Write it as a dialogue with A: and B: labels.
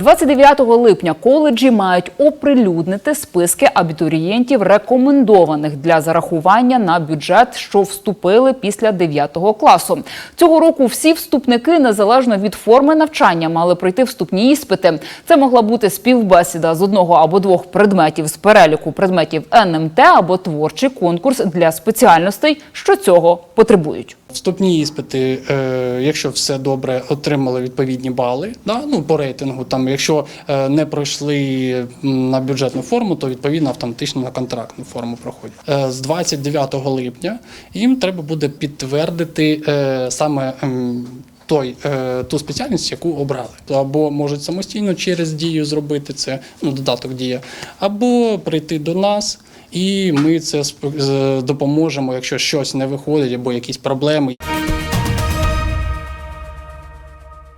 A: 29 липня коледжі мають оприлюднити списки абітурієнтів, рекомендованих для зарахування на бюджет, що вступили після 9 класу. Цього року всі вступники, незалежно від форми навчання, мали пройти вступні іспити. Це могла бути співбесіда з одного або двох предметів з переліку предметів НМТ або творчий конкурс для спеціальностей, що цього потребують.
B: Вступні іспити, е, якщо все добре, отримали відповідні бали. Да? Ну, по рейтингу. Там, якщо е, не пройшли на бюджетну форму, то відповідно автоматично на контрактну форму проходять. Е, з 29 липня їм треба буде підтвердити саме. м, той, ту спеціальність, яку обрали, або можуть самостійно через дію зробити це, ну додаток дія, або прийти до нас, і ми це допоможемо, якщо щось не виходить, або якісь проблеми.